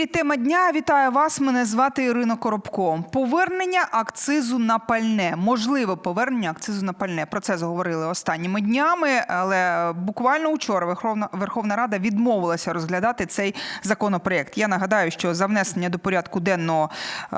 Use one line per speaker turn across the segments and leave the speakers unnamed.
ефірі тема дня. Вітаю вас. Мене звати Ірина Коробко. Повернення акцизу на пальне. Можливе повернення акцизу на пальне. Про це заговорили останніми днями. Але буквально учора Верховна Верховна Рада відмовилася розглядати цей законопроект. Я нагадаю, що за внесення до порядку денного е,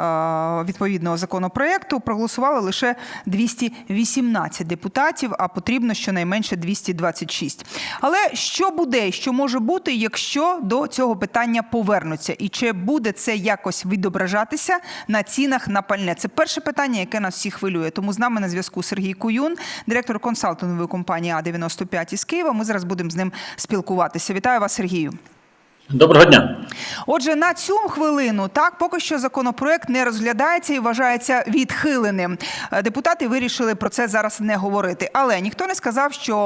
відповідного законопроекту проголосували лише 218 депутатів, а потрібно щонайменше 226. Але що буде, що може бути, якщо до цього питання повернуться, і чи буде це якось відображатися на цінах на пальне? Це перше питання, яке нас всіх хвилює. Тому з нами на зв'язку Сергій Куюн, директор консалтингової компанії А 95 із Києва. Ми зараз будемо з ним спілкуватися. Вітаю вас, Сергію.
Доброго дня.
Отже, на цю хвилину так поки що законопроект не розглядається і вважається відхиленим. Е, Депутати вирішили про це зараз не говорити. Але ніхто не сказав, що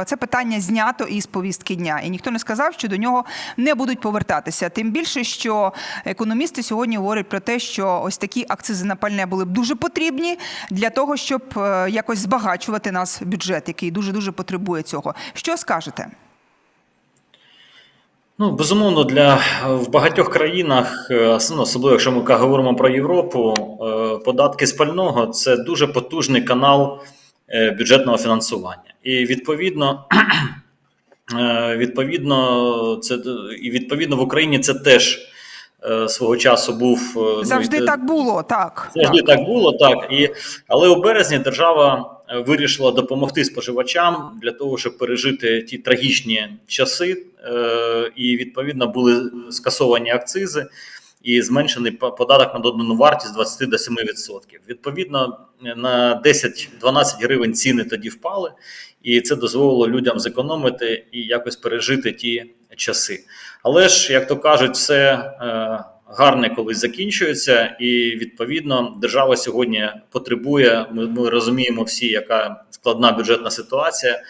е, це питання знято із повістки дня, і ніхто не сказав, що до нього не будуть повертатися. Тим більше, що економісти сьогодні говорять про те, що ось такі акцизи на пальне були б дуже потрібні для того, щоб е, якось збагачувати нас бюджет, який дуже дуже потребує цього. Що скажете?
Ну, безумовно, для в багатьох країнах, е, ну, особливо якщо ми говоримо про Європу, е, податки з пального це дуже потужний канал е, бюджетного фінансування. І відповідно, е, відповідно, це і відповідно в Україні це теж е, свого часу був е, ну,
Завжди так було, так.
Завжди
так.
так було, так. І, але у березні держава е, вирішила допомогти споживачам для того, щоб пережити ті трагічні часи, е, і відповідно були скасовані акцизи і зменшений податок на додану вартість з 20 до 7%. Відповідно, на 10-12 гривень ціни тоді впали, і це дозволило людям зекономити і якось пережити ті часи. Але ж, як то кажуть, все е, гарне колись закінчується, і відповідно держава сьогодні потребує. Ми, ми розуміємо всі, яка складна бюджетна ситуація.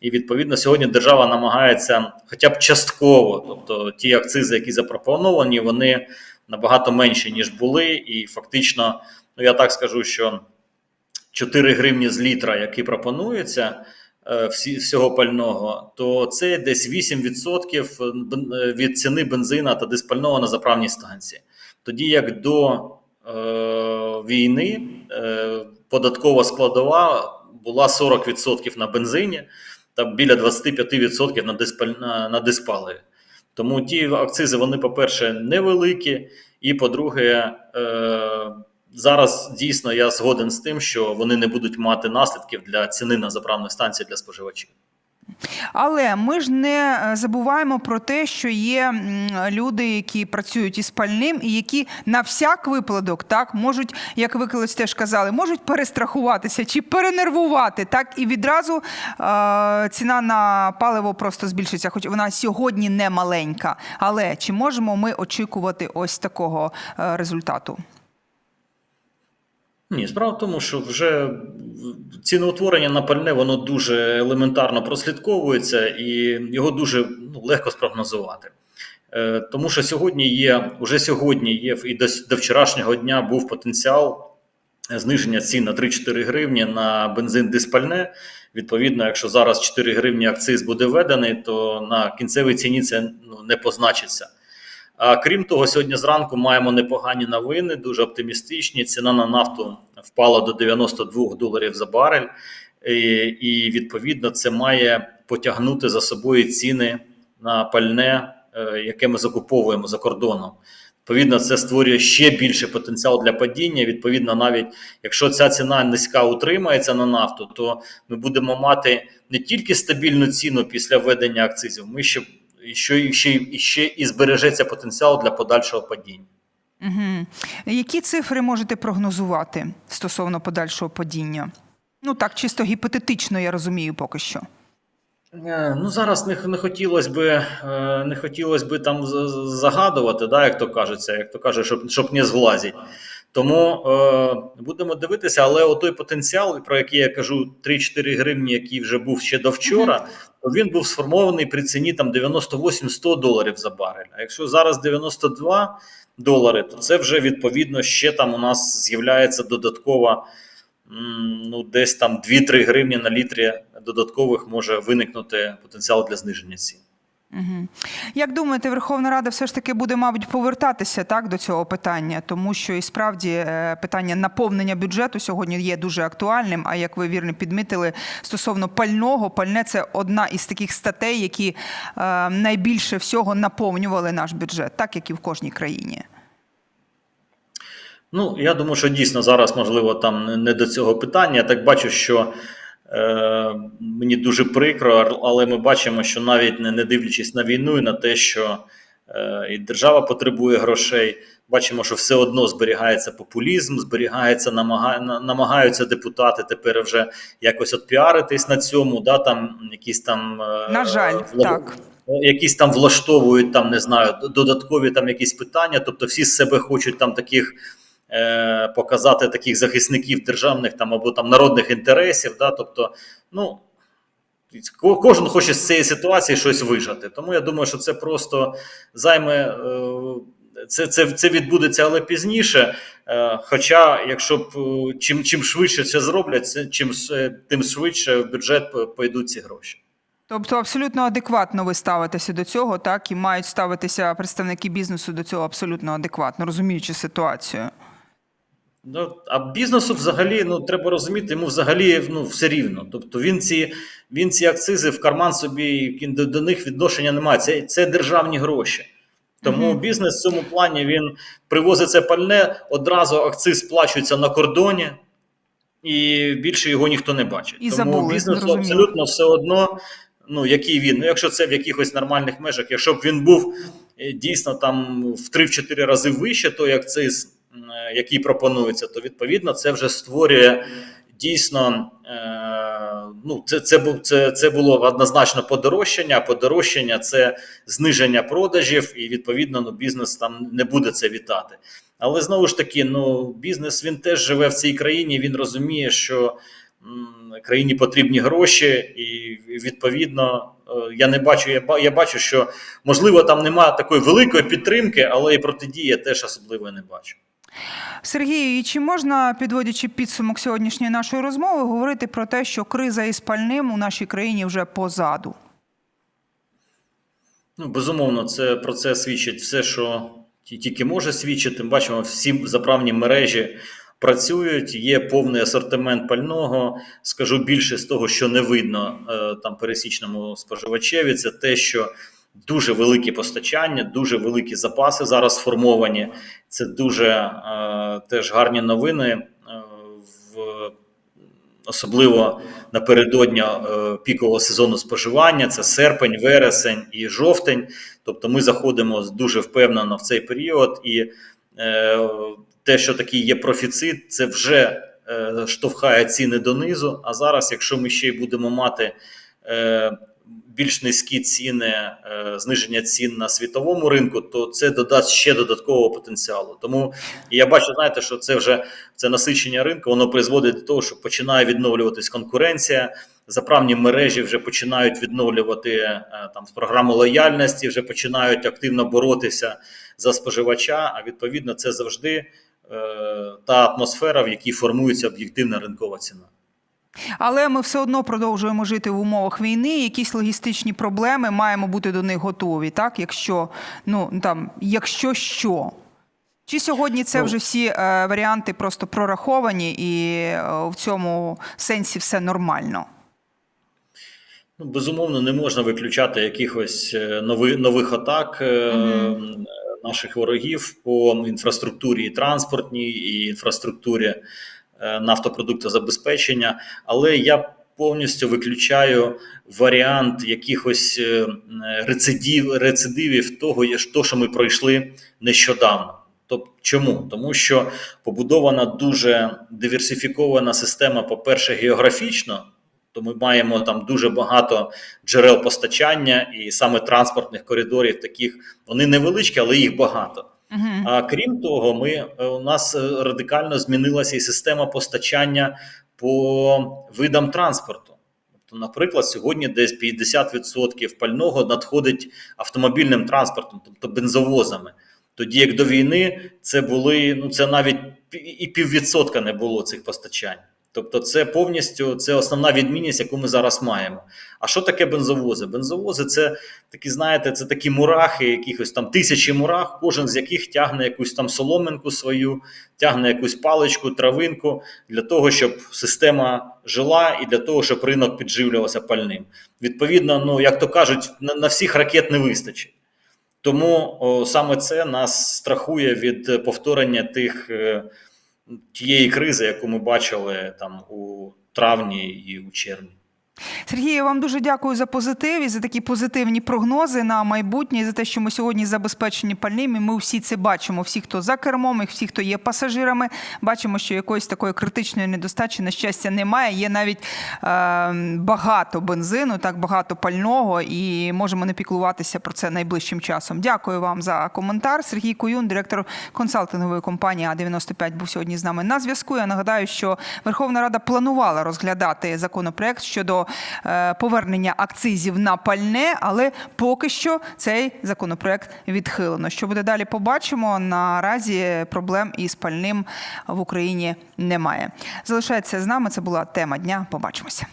І відповідно сьогодні держава намагається, хоча б частково, тобто ті акцизи, які запропоновані, вони набагато менші ніж були, і фактично, ну я так скажу, що 4 гривні з літра, які пропонуються всі, всього пального, то це десь 8% е, від ціни бензина та диспального на заправній станції. Тоді як до е, війни е, податкова складова була 40% на бензині та біля 25% на, диспаль, на, на диспаливі. Тому ті акцизи, вони, по-перше, невеликі, і по-друге, е, зараз дійсно я згоден з тим, що вони не будуть мати наслідків для ціни на заправних станціях для споживачів.
Але ми ж не е, забуваємо про те, що є люди, які працюють із пальним, і які на всяк випадок так можуть, як ви колись теж казали, можуть перестрахуватися чи перенервувати, так і відразу е, ціна на паливо просто збільшиться, хоч вона сьогодні не маленька. Але чи можемо ми очікувати ось такого е, результату?
Ні, справа в тому, що вже ціноутворення на пальне воно дуже елементарно прослідковується і його дуже ну, легко спрогнозувати. Е, тому що сьогодні є, уже сьогодні є і до, до вчорашнього дня був потенціал зниження цін на 3-4 гривні на бензин диспальне. Відповідно, якщо зараз 4 гривні акциз буде введений, то на кінцевій ціні це ну, не позначиться. А крім того, сьогодні зранку маємо непогані новини, дуже оптимістичні. Ціна на нафту впала до 92 доларів за барель, і, відповідно це має потягнути за собою ціни на пальне, е, яке ми закуповуємо за кордоном. Відповідно, це створює ще більший потенціал для падіння. Відповідно, навіть якщо ця ціна низька утримається на нафту, то ми будемо мати не тільки стабільну ціну після введення акцизів, ми ще і що і ще, і ще і збережеться потенціал для подальшого падіння.
Угу. Які цифри можете прогнозувати стосовно подальшого падіння? Ну так, чисто гіпотетично, я розумію поки що.
Е, Ну зараз не, не хотілося би е, не хотілося би там загадувати, да, як то кажеться, як то кажуть, щоб, щоб не зглазить. Тому е, будемо дивитися, але отой потенціал, про який я кажу, 3-4 гривні, який вже був ще до вчора, він був сформований при ціні там 98-100 доларів за барель. А якщо зараз 92 долари, то це вже відповідно ще там у нас з'являється додаткова ну, десь там 2-3 гривні на літрі додаткових може виникнути потенціал для зниження цін.
Як думаєте, Верховна Рада все ж таки буде, мабуть, повертатися так до цього питання, тому що і справді е, питання наповнення бюджету сьогодні є дуже актуальним. А як ви вірно підмітили, стосовно пального, пальне це одна із таких статей, які е, найбільше всього наповнювали наш бюджет, так як і в кожній країні.
Ну, я думаю, що дійсно зараз, можливо, там не до цього питання. Я так бачу, що мені дуже прикро, але ми бачимо, що навіть не, не дивлячись на війну і на те, що е, і держава потребує грошей, бачимо, що все одно зберігається популізм, зберігається, намага, на- намагаються депутати тепер вже якось от піаритись на цьому, да, там якісь там е,
На жаль,
вла-
так.
якісь там влаштовують там, не знаю, додаткові там якісь питання. Тобто всі з себе хочуть там таких е, показати таких захисників державних там або там народних інтересів. Да? Тобто, ну кожен хоче з цієї ситуації щось вижати. Тому я думаю, що це просто займе. Е, це, це, це відбудеться, але пізніше. Е, хоча, якщо б чим, чим швидше це зроблять, чим тим швидше в бюджет пойдуть ці гроші.
Тобто абсолютно адекватно ви ставитеся до цього, так і мають ставитися представники бізнесу до цього абсолютно адекватно, розуміючи ситуацію.
Ну, а бізнесу взагалі ну треба розуміти, йому взагалі ну все рівно. Тобто він ці він ці акцизи в карман собі до, до них відношення немає. Це, це державні гроші. Тому
Мгм.
бізнес в цьому плані він привозить це пальне, одразу акциз сплачується на кордоні, і більше його ніхто не бачить.
І
Тому
забули,
бізнесу абсолютно все одно. Ну, який він, ну якщо це в якихось нормальних межах, якщо б він був е, дійсно там в 3-4 рази вище, той акциз, який пропонується, то відповідно це вже створює дійсно. Е, ну, це, це, це, це було однозначно подорожчання. Подорожчання це зниження продажів, і відповідно ну, бізнес там не буде це вітати. Але знову ж таки, ну бізнес він теж живе в цій країні. Він розуміє, що м, країні потрібні гроші, і відповідно е, я не бачу. Я я бачу, що можливо там немає такої великої підтримки, але і протидії я теж особливо не бачу.
Сергію, і чи можна, підводячи підсумок сьогоднішньої нашої розмови, говорити про те, що криза із пальним у нашій країні вже позаду?
Ну, безумовно, це про це свідчить все, що тільки може свідчити. Бачимо, всі заправні мережі працюють, є повний асортимент пального. Скажу більше з того, що не видно е, там пересічному споживачеві, це те, що дуже великі постачання, дуже великі запаси зараз сформовані. Це дуже е, теж гарні новини. Е, в особливо напередодні е, пікового сезону споживання. Це серпень, вересень і жовтень. Тобто ми заходимо дуже впевнено в цей період, і е, те, що такий є профіцит, це вже е, штовхає ціни донизу. А зараз, якщо ми ще й будемо мати е, більш низькі ціни, е, зниження цін на світовому ринку, то це додасть ще додаткового потенціалу. Тому я бачу, знаєте, що це вже це насичення ринку, воно призводить до того, що починає відновлюватись конкуренція. Заправні мережі вже починають відновлювати е, там програму лояльності, вже починають активно боротися за споживача. А відповідно, це завжди е, та атмосфера, в якій формується об'єктивна ринкова ціна.
Але ми все одно продовжуємо жити в умовах війни. Якісь логістичні проблеми маємо бути до них готові, так? Якщо ну там, якщо що. Чи сьогодні це
Ну,
вже всі е, варіанти просто прораховані, і е, в цьому сенсі все нормально?
Ну, безумовно, не можна виключати якихось е, нови, нових атак е,
Мгм.
наших ворогів по інфраструктурі і транспортній, і інфраструктурі е, нафтопродуктозабезпечення. Але я повністю виключаю варіант якихось е, м, рецидив, рецидивів того, що ми пройшли нещодавно. Тобто, чому? Тому що побудована дуже диверсифікована система, по-перше, географічно. То ми маємо там дуже багато джерел постачання, і саме транспортних коридорів таких вони невеличкі, але їх багато.
Угу.
А крім того, ми е, у нас е, радикально змінилася і система постачання по видам транспорту. Тобто, наприклад, сьогодні десь 50% пального надходить автомобільним транспортом, тобто бензовозами. Тоді як до війни це були ну це навіть і піввідсотка не було цих постачань. Тобто, це повністю це основна відмінність, яку ми зараз маємо. А що таке бензовози? Бензовози це такі, знаєте, це такі мурахи, якихось там тисячі мурах, кожен з яких тягне якусь там соломинку свою, тягне якусь паличку, травинку для того, щоб система жила і для того, щоб ринок підживлювався пальним. Відповідно, ну як то кажуть, на, на всіх ракет не вистачить. Тому о, саме це нас страхує від повторення тих е, тієї кризи, яку ми бачили там у травні і у червні.
Сергій, я вам дуже дякую за позитив і за такі позитивні прогнози на майбутнє, і за те, що ми сьогодні забезпечені пальним. І ми всі це бачимо. Всі, хто за кермом, і всі, хто є пасажирами, бачимо, що якоїсь такої критичної недостачі, на щастя, немає. Є навіть е, багато бензину, так багато пального, і можемо не піклуватися про це найближчим часом. Дякую вам за коментар. Сергій Куюн, директор консалтингової компанії А95, був сьогодні з нами на зв'язку. Я нагадаю, що Верховна Рада планувала розглядати законопроект щодо е, повернення акцизів на пальне, але поки що цей законопроект відхилено. Що буде далі? Побачимо. Наразі проблем із пальним в Україні немає. Залишається з нами. Це була тема дня. Побачимося.